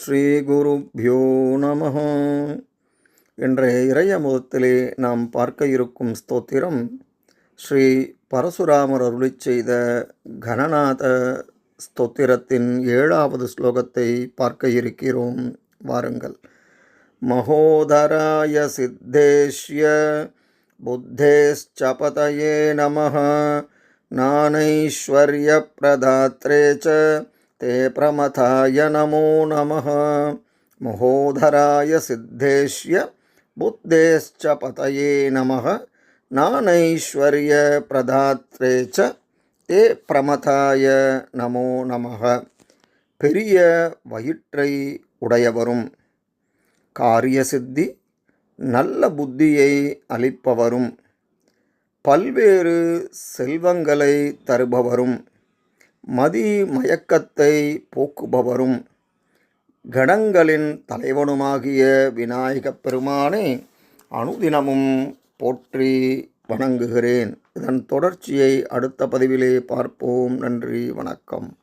ஸ்ரீகுருப்பியோ நம இன்றைய இறைய முதத்திலே நாம் பார்க்க இருக்கும் ஸ்தோத்திரம் ஸ்ரீ பரசுராமர் அருளி செய்த கணநாத ஸ்தோத்திரத்தின் ஏழாவது ஸ்லோகத்தை பார்க்க இருக்கிறோம். வாருங்கள். மகோதராய சித்தேஷ்ய புத்தேஷ்சபதயே நம நானைஸ்வரிய பிரதாத்ரே ச ते प्रमथाय नमो नमः महोधराय सिद्धेश्य बुद्धेश्च पतये नमः नानैश्वर्यप्रदात्रे च ते பிரமதாய நமோ நமக பெரிய வயிற்றை உடையவரும் காரிய சித்தி நல்ல புத்தியை அளிப்பவரும் பல்வேறு செல்வங்களை தருபவரும் மதி மயக்கத்தை போக்குபவரும் கணங்களின் தலைவனுமாகிய விநாயகப் பெருமானை அனுதினமும் போற்றி வணங்குகிறேன். இதன் தொடர்ச்சியை அடுத்த பதிவிலே பார்ப்போம். நன்றி வணக்கம்.